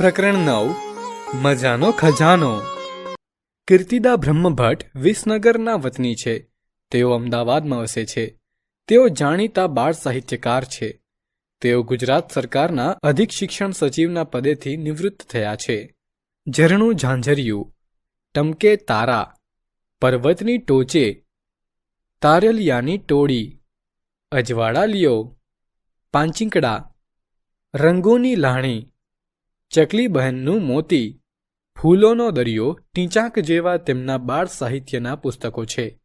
પ્રકરણ નવ, મજાનો ખજાનો. કીર્તિદા બ્રહ્મભટ્ટ વિસનગરના વતની છે. તેઓ અમદાવાદમાં વસે છે. તેઓ જાણીતા બાળ સાહિત્યકાર છે. તેઓ ગુજરાત સરકારના અધિક શિક્ષણ સચિવના પદેથી નિવૃત્ત થયા છે. ઝરણું ઝાંઝરિયું, ટમકે તારા, પર્વતની ટોચે, તારલિયાની ટોળી, અજવાળા લિયો, પાંચિંકડા, રંગોની લાણી ચકલી બહેનનું મોતી, ફૂલોનો દરિયો, ટીંચાક જેવા તેમના બાળ સાહિત્યના પુસ્તકો છે.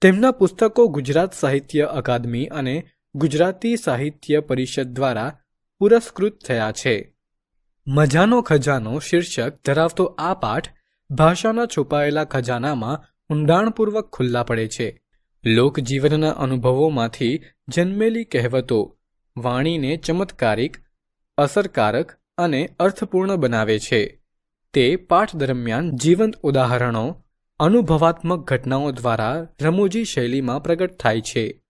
તેમના પુસ્તકો ગુજરાત સાહિત્ય અકાદમી અને ગુજરાતી સાહિત્ય પરિષદ દ્વારા પુરસ્કૃત થયા છે. મજાનો ખજાનો શીર્ષક ધરાવતો આ પાઠ ભાષાના છુપાયેલા ખજાનામાં ઊંડાણપૂર્વક ખુલ્લા પડે છે. લોકજીવનના અનુભવોમાંથી જન્મેલી કહેવતો વાણીને ચમત્કારિક, અસરકારક અને અર્થપૂર્ણ બનાવે છે. તે પાઠ દરમિયાન જીવંત ઉદાહરણો, અનુભવાત્મક ઘટનાઓ દ્વારા રમૂજી શૈલીમાં પ્રગટ થાય છે.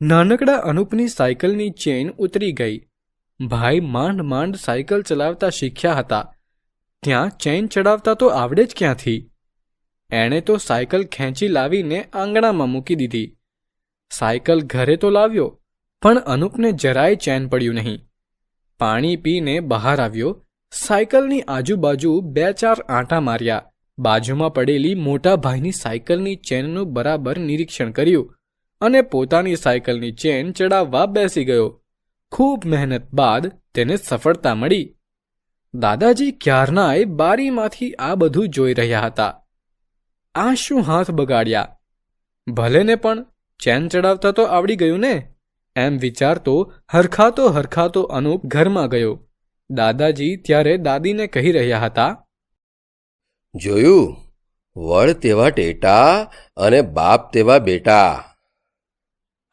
નાનકડા અનુપની સાયકલની ચેન ઉતરી ગઈ. ભાઈ માંડ માંડ સાયકલ ચલાવતા શીખ્યા હતા. ત્યાં ચેન ચડાવતા તો આવડે જ ક્યાંથી? એણે તો સાયકલ ખેંચી લાવીને આંગણામાં મૂકી દીધી. સાયકલ ઘરે તો લાવ્યો, પણ અનુપને જરાય ચેન પડ્યું નહીં. પાણી પીને બહાર આવ્યો. સાયકલની આજુબાજુ બે ચાર આંટા માર્યા. બાજુમાં પડેલી મોટા ભાઈની સાયકલની ચેનનું બરાબર નિરીક્ષણ કર્યું અને પોતાની સાયકલની ચેન ચડાવવા બેસી ગયો. ખૂબ મહેનત બાદ તેને સફળતા મળી. દાદાજી ક્યારનાય બારીમાંથી આ બધું જોઈ રહ્યા હતા. આ શું હાથ બગાડ્યા. ભલે ને પણ, ચેન ચડાવતા તો આવડી ગયું ને? એમ વિચારતો હરખાતો હરખાતો અનુપ ઘરમાં ગયો. દાદાજી ત્યારે દાદીને કહી રહ્યા હતા જોયું? વડ તેવા ટેટા અને બાપ તેવા બેટા.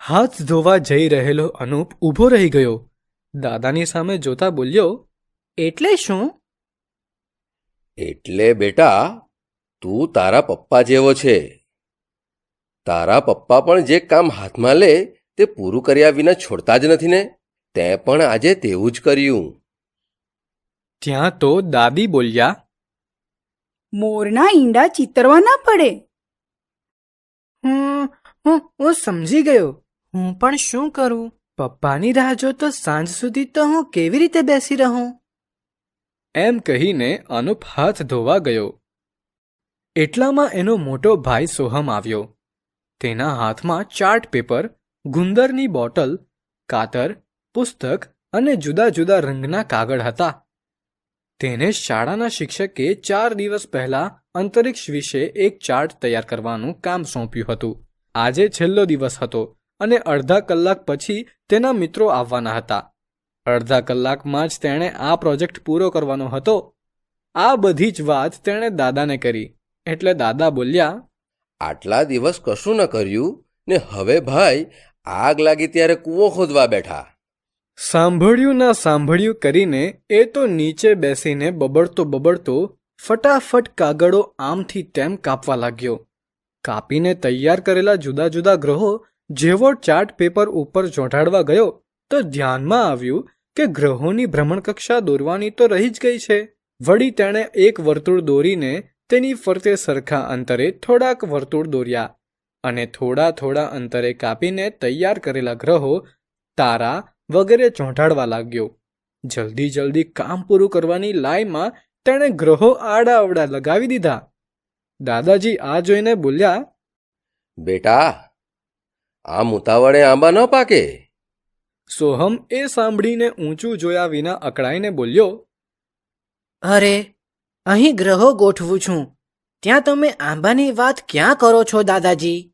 હાથ ધોવા જઈ રહેલો અનુપ ઊભો રહી ગયો. દાદાની સામે જોતા બોલ્યો એટલે શું? એટલે બેટા તું તારા પપ્પા જેવો છે. તારા પપ્પા પણ જે કામ હાથમાં લે તે પૂરું કર્યા વિના છોડતા જ નથી ને? તે પણ આજે તેવું જ કર્યું. ત્યાં તો દાદી બોલ્યા મોરના ઈંડા ચિતરવા ના પડે. હું હું હું સમજી ગયો. હું પણ શું કરું? પપ્પાની રાહ જો તો સાંજ સુધી તો હું કેવી રીતે બેસી રહું? એમ કહીને અનુપ હાથ ધોવા ગયો. એટલામાં એનો મોટો ભાઈ સોહમ આવ્યો. તેના હાથમાં ચાર્ટ પેપર ગુંદરની બોટલ, કાતર, પુસ્તક અને જુદા જુદા રંગના કાગળ હતા. તેને શાળાના શિક્ષકે ચાર દિવસ પહેલા અંતરિક્ષ વિશે એક ચાર્ટ તૈયાર કરવાનું કામ સોંપ્યું હતું. આજે છેલ્લો દિવસ હતો અને અડધા કલાક પછી તેના મિત્રો આવવાના હતા. અડધા કલાકમાં જ તેણે આ પ્રોજેક્ટ પૂરો કરવાનો હતો. આ બધી જ વાત તેણે દાદાને કરી. એટલે દાદા બોલ્યા, આટલા દિવસ કશું ન કર્યું ને હવે ભાઈ આગ લાગી ત્યારે કૂવો ખોદવા બેઠા. સાંભળ્યું ના સાંભળ્યું કરીને એ તો નીચે બેસીને બબડતો બબડતો ફટાફટ કાગળો આમથી તેમ કાપવા લાગ્યો. કાપીને તૈયાર કરેલા જુદા જુદા ગ્રહો જેવો ચાર્ટ પેપર ઉપર ચોંટાડવા ગયો તો ધ્યાનમાં આવ્યું કે ગ્રહોની ભ્રમણકક્ષા દોરવાની તો રહી જ ગઈ છે. વળી તેણે એક વર્તુળ દોરીને તેની ફરતે સરખા અંતરે થોડાક વર્તુળ દોર્યા. અને થોડા થોડા અંતરે કાપીને તૈયાર કરેલા ગ્રહો તારા વગેરે ચોંટાડવા લાગ્યો. જલ્દી જલ્દી કામ પૂરું કરવાની લાઈમાં તેણે ગ્રહો આડાઅવડા લગાવી દીધા. દાદાજી આ જોઈને બોલ્યા બેટા આ ઉતાવળે આંબા ન પાકે. સોહમ એ સાંભળીને ઊંચું જોયા વિના અકળાઈને બોલ્યો અરે અહીં ગ્રહો ગોઠવું છું. ત્યાં તમે આંબાની વાત ક્યાં કરો છો દાદાજી?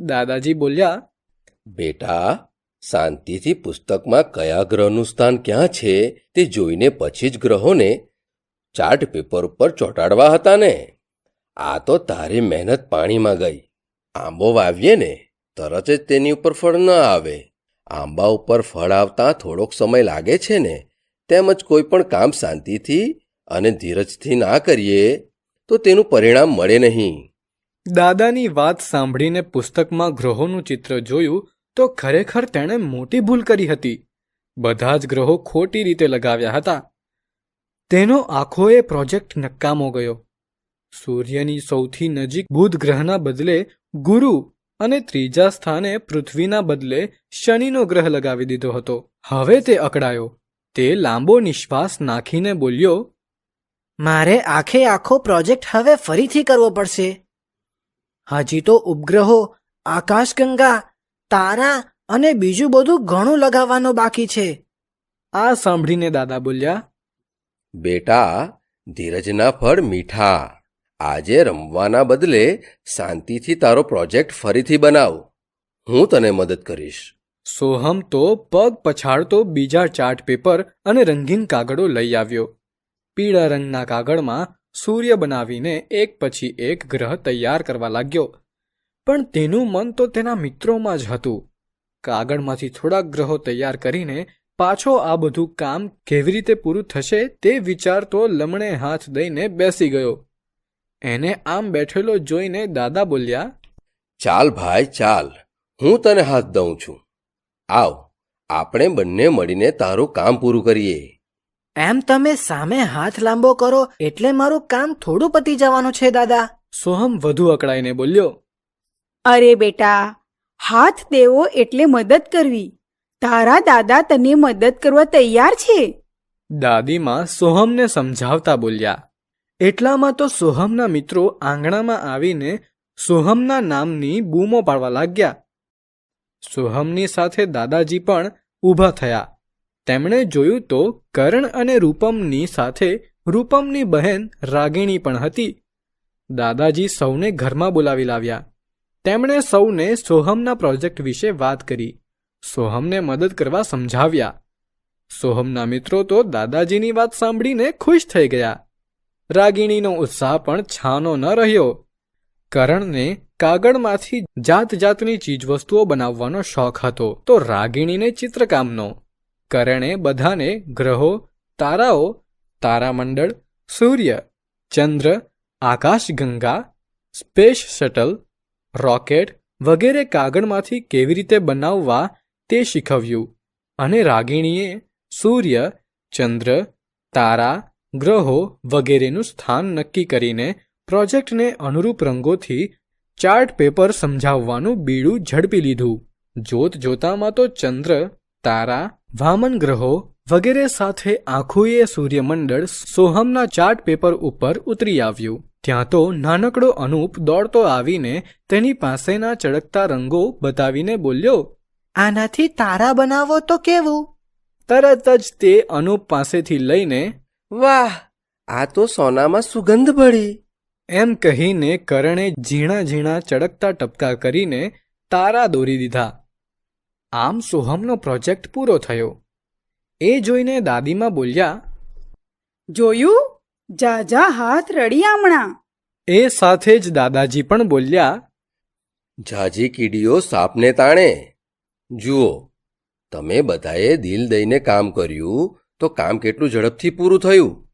દાદાજી બોલ્યા બેટા શાંતિથી પુસ્તકમાં કયા ગ્રહનું સ્થાન ક્યાં છે તે જોઈને પછી જ ગ્રહોને ચાર્ટ પેપર ઉપર ચોંટાડવા હતા ને. આ તો તારી મહેનત પાણીમાં ગઈ. આંબો વાવીએ ને તરત જ તેની ઉપર ફળ ન આવે. આંબા ઉપર ફળ આવતા થોડોક સમય લાગે છે ને તેમજ કોઈ પણ કામ શાંતિથી અને ધીરજથી ના કરીએ. તો તેનું પરિણામ મળે નહીં. દાદાની વાત સાંભળીને પુસ્તકમાં ગ્રહોનું ચિત્ર જોયું તો ખરેખર તેણે મોટી ભૂલ કરી હતી. બધા જ ગ્રહો ખોટી રીતે લગાવ્યા હતા. તેનો આખોએ પ્રોજેક્ટ નકામો ગયો. સૂર્યની સૌથી નજીક બુધ ગ્રહના બદલે ગુરુ અને ત્રીજા સ્થાને પૃથ્વીના બદલે શનિનો ગ્રહ લગાવી દીધો હતો. હવે તે અકળાયો. તે લાંબો નિશ્વાસ નાખીને બોલ્યો મારે આખે આખો પ્રોજેક્ટ હવે ફરીથી કરવો પડશે. હજી તો ઉપગ્રહો આકાશગંગા તારા અને બીજું બધું ઘણું લગાવવાનું બાકી છે. આ સાંભળીને દાદા બોલ્યા બેટા ધીરજના ફળ મીઠા. આજે રમવાના બદલે શાંતિથી તારો પ્રોજેક્ટ ફરીથી બનાવ. હું તને મદદ કરીશ. સોહમ તો પગ પછાડતો બીજા ચાર્ટ પેપર અને રંગીન કાગળો લઈ આવ્યો. પીળા રંગના કાગળમાં સૂર્ય બનાવીને એક પછી એક ગ્રહ તૈયાર કરવા લાગ્યો. પણ તેનું મન તો તેના મિત્રોમાં જ હતું. કાગળમાંથી થોડાક ગ્રહો તૈયાર કરીને પાછો આ બધું કામ કેવી રીતે પૂરું થશે તે વિચારતો લમણે હાથ દઈને બેસી ગયો. એને આમ બેઠેલો જોઈને દાદા બોલ્યા, ચાલ ભાઈ, ચાલ. હું તને હાથ દઉં છું. આવ, આપણે બંને મળીને તારું કામ પૂરું કરીએ. એમ તમે સામે હાથ લાંબો કરો એટલે મારું કામ થોડું પતી જવાનું છે દાદા. સોહમ વધુ અકળાઈને બોલ્યો અરે બેટા હાથ દેવો એટલે મદદ કરવી. તારા દાદા તને મદદ કરવા તૈયાર છે? દાદીમાં સોહમને સમજાવતા બોલ્યા એટલામાં તો સોહમના મિત્રો આંગણામાં આવીને સોહમના નામની બૂમો પાડવા લાગ્યા. સોહમની સાથે દાદાજી પણ ઊભા થયા. તેમણે જોયું તો કરણ અને રૂપમની સાથે રૂપમની બહેન રાગિણી પણ હતી. દાદાજી સૌને ઘરમાં બોલાવી લાવ્યા. તેમણે સૌને સોહમના પ્રોજેક્ટ વિશે વાત કરી. સોહમને મદદ કરવા સમજાવ્યા. સોહમના મિત્રો તો દાદાજીની વાત સાંભળીને ખુશ થઈ ગયા. રાગિણીનો ઉત્સાહ પણ છાનો ન રહ્યો. કરણને કાગળમાંથી જાત જાતની ચીજવસ્તુઓ બનાવવાનો શોખ હતો. તો રાગિણીને ચિત્રકામનો કરણે બધાને ગ્રહો, તારાઓ, તારામંડળ, સૂર્ય, ચંદ્ર આકાશગંગા સ્પેસ શટલ, રોકેટ વગેરે કાગળમાંથી કેવી રીતે બનાવવા તે શીખવ્યું. અને રાગિણીએ સૂર્ય, ચંદ્ર, તારા, ગ્રહો વગેરેનું સ્થાન નક્કી કરીને પ્રોજેક્ટને અનુરૂપ રંગોથી ચાર્ટ પેપર સમજાવવાનું બીડું ઝડપી લીધું. જોત જોતામાં તો ચંદ્ર, તારા વામન ગ્રહો વગેરે સાથે આખુએ સૂર્યમંડળ સોહમના ચાર્ટ પેપર ઉપર ઉતરી આવ્યું. ત્યાં તો નાનકડો અનૂપ દોડતો આવીને તેની પાસેના ચળકતા રંગો બતાવીને બોલ્યો આનાથી તારા બનાવો તો કેવું? તરત જ તે અનૂપ પાસેથી લઈને વાહ આ તો સોનામાં સુગંધ ભળી. એમ કહીને કરણે ઝીણા ઝીણા ચળકતા ટપકા કરીને તારા દોરી દીધા. આમ સોહમનો પ્રોજેક્ટ પૂરો થયો. એ જોઈને દાદીમાં બોલ્યા જોયું? જાજા હાથ રડી આમણા. એ સાથે જ દાદાજી પણ બોલ્યા જાજી કીડીઓ સાપને તાણે. જુઓ તમે બધાએ દિલ દઈને કામ કર્યું તો કામ કેટલું ઝડપથી પૂરું થયું?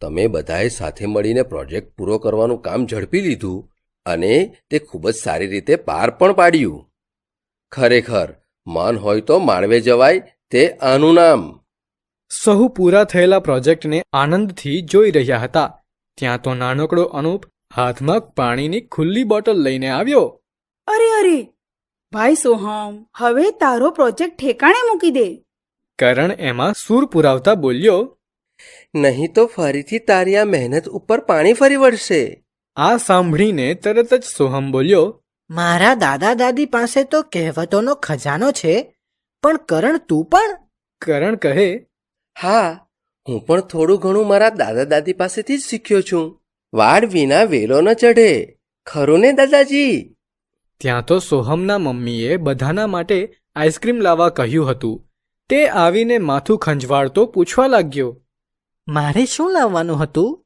તમે બધાએ સાથે મળીને પ્રોજેક્ટ પૂરો કરવાનું કામ ઝડપી લીધું અને તે ખૂબ જ સારી રીતે પાર પણ પાડ્યું. ખરેખર મન હોય તો માળવે જવાય તે આનું નામ. સહુ પૂરા થયેલા પ્રોજેક્ટને આનંદથી જોઈ રહ્યા હતા. ત્યાં તો નાનકડો અનુપ હાથમાં પાણીની ખુલ્લી બોટલ લઈને આવ્યો. અરે અરે! ભાઈ સોહમ હવે તારો પ્રોજેક્ટ ઠેકાણે મૂકી દે. કરણ એમાં સૂર પુરાવતા બોલ્યો નહીં તો ફરીથી તારી આ મહેનત ઉપર પાણી ફરી વળશે. આ સાંભળીને તરત જ સોહમ બોલ્યો મારા દાદા દાદી પાસે તો કહેવતોનો ખજાનો છે પણ કરણ તું પણ? કરણ કહે હા હું પણ થોડું ઘણું મારા દાદા દાદી પાસેથી જ શીખ્યો છું. વાડ વિના વેલો ન ચઢે. ખરું ને દાદાજી? ત્યાં તો સોહમના મમ્મીએ બધાના માટે આઈસ્ક્રીમ લાવવા કહ્યું હતું. તે આવીને માથું ખંજવાળતો પૂછવા લાગ્યો મારે શું લાવવાનું હતું?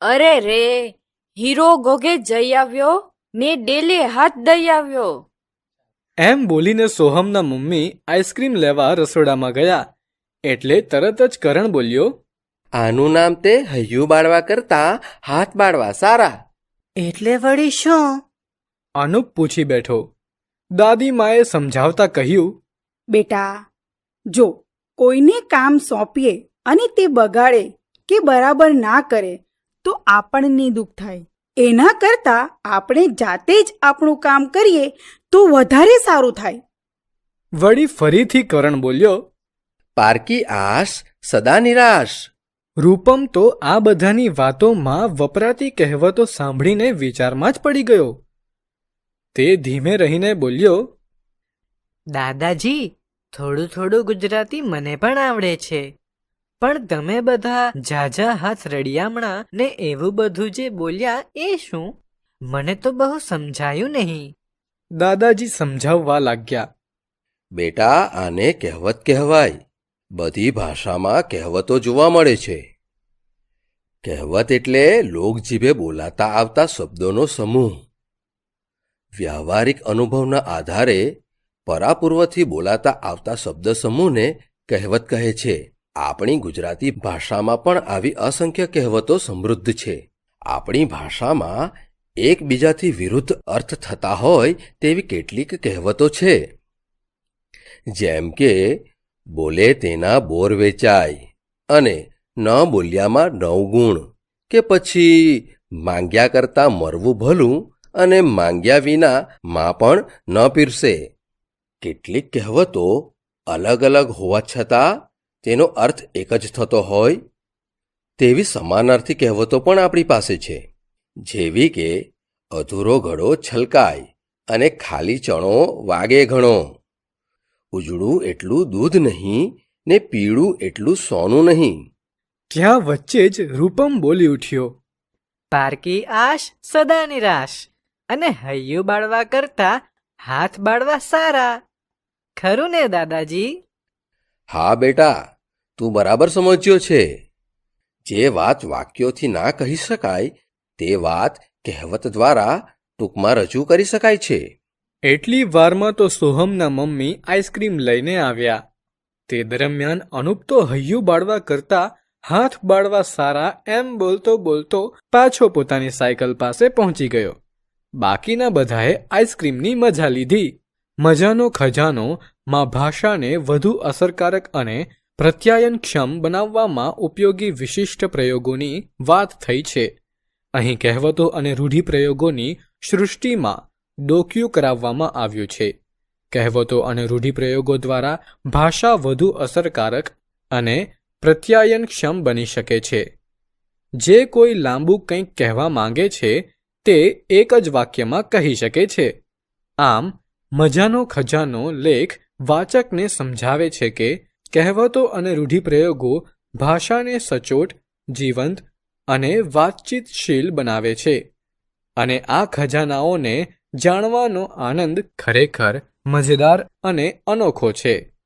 અરે રે હીરો ગોગે જઈ આવ્યો? ને ડેલે હાથ દઈ આવ્યો એમ બોલીને સોહમના મમ્મી આઈસ્ક્રીમ લેવા રસોડામાં ગયા. એટલે તરત જ કરણ બોલ્યો આનું નામ તે હૈયું બાળવા કરતા હાથ બાળવા સારા. એટલે વળી શું? અનુપ પૂછી બેઠો. દાદી માએ સમજાવતા કહ્યું બેટા જો કોઈને કામ સોંપીએ અને તે બગાડે કે બરાબર ના કરે તો આપણને દુઃખ થાય. એના કરતાં આપણે જાતે જ આપણું કામ કરીએ તો વધારે સારું થાય. વળી ફરીથી કરણ બોલ્યો પારકી આશ સદા નિરાશ. રૂપમ તો આ બધાની વાતોમાં વપરાતી કહેવતો સાંભળીને વિચારમાં જ પડી ગયો. તે ધીમે રહીને બોલ્યો દાદાજી થોડું થોડું ગુજરાતી મને પણ આવડે છે. પણ તમે બધા ઝાઝા હાથ રડિયામણા ને એવું બધું જે બોલ્યા એ શું? મને તો બહુ સમજાયું નહીં. દાદાજી સમજાવવા લાગ્યા. બેટા આને કહેવત કહેવાય. બધી ભાષામાં કહેવતો જોવા મળે છે. કહેવત એટલે લોકજીભે બોલાતા આવતા શબ્દોનો સમૂહ. વ્યવહારિક અનુભવના આધારે પરાપૂર્વથી બોલાતા આવતા શબ્દ સમૂહને કહેવત કહે છે. આપણી ગુજરાતી ભાષામાં પણ આવી અસંખ્ય કહેવતો સમૃદ્ધ છે. આપણી ભાષામાં એકબીજાથી વિરુદ્ધ અર્થ થતા હોય તેવી કેટલીક કહેવતો છે. જેમ કે, બોલે તેના બોર વેચાય અને ન બોલ્યામાં નવ ગુણ કે પછી, માંગ્યા કરતાં મરવું ભલું અને માંગ્યા વિના માં પણ ન પીરસે કેટલીક કહેવતો અલગ અલગ હોવા છતાં તેનો અર્થ એક જ થતો હોય તેવી સમાનાર્થી કહેવતો પણ આપણી પાસે છે. જેવી કે અધૂરો ઘડો છલકાય અને ખાલી ચણો વાગે ઘણો. ઉજળું એટલું દૂધ નહીં ને પીળું એટલું સોનું નહીં. ત્યાં વચ્ચે જ રૂપમ બોલી ઉઠ્યો. પારકી આશ સદા નિરાશ. અને હૈયું બાળવા કરતા હાથ બાળવા સારા. ખરું ને દાદાજી? હા બેટા, તું બરાબર સમજ્યો છે. જે વાત વાક્યોથી ના કહી શકાય, તે વાત કહેવત દ્વારા ટૂંકમાં રજૂ કરી શકાય છે. એટલી વારમાં તો સોહમના મમ્મી આઈસ્ક્રીમ લઈને આવ્યા. તે દરમિયાન અનુપ તો હૈયું બાળવા કરતા હાથ બાળવા સારા એમ બોલતો બોલતો પાછો પોતાની સાયકલ પાસે પહોંચી ગયો. બાકીના બધાએ આઈસ્ક્રીમની મજા લીધી. મજાનો ખજાનો માં ભાષાને વધુ અસરકારક અને પ્રત્યાયનક્ષમ બનાવવામાં ઉપયોગી વિશિષ્ટ પ્રયોગોની વાત થઈ છે. અહીં કહેવતો અને રૂઢિપ્રયોગોની સૃષ્ટિમાં ડોક્યુ કરાવવામાં આવ્યું છે. કહેવતો અને રૂઢિપ્રયોગો દ્વારા ભાષા વધુ અસરકારક અને પ્રત્યાયનક્ષમ બની શકે છે. જે કોઈ લાંબુ કંઈક કહેવા માંગે છે, તે એક જ વાક્યમાં કહી શકે છે. આમ મજાનો ખજાનો લેખ વાચકને સમજાવે છે કે કહેવતો અને રૂઢિપ્રયોગો ભાષાને સચોટ, જીવંત અને વાતચીતશીલ બનાવે છે અને આ ખજાનાઓને જાણવાનો આનંદ ખરેખર મજેદાર અને અનોખો છે.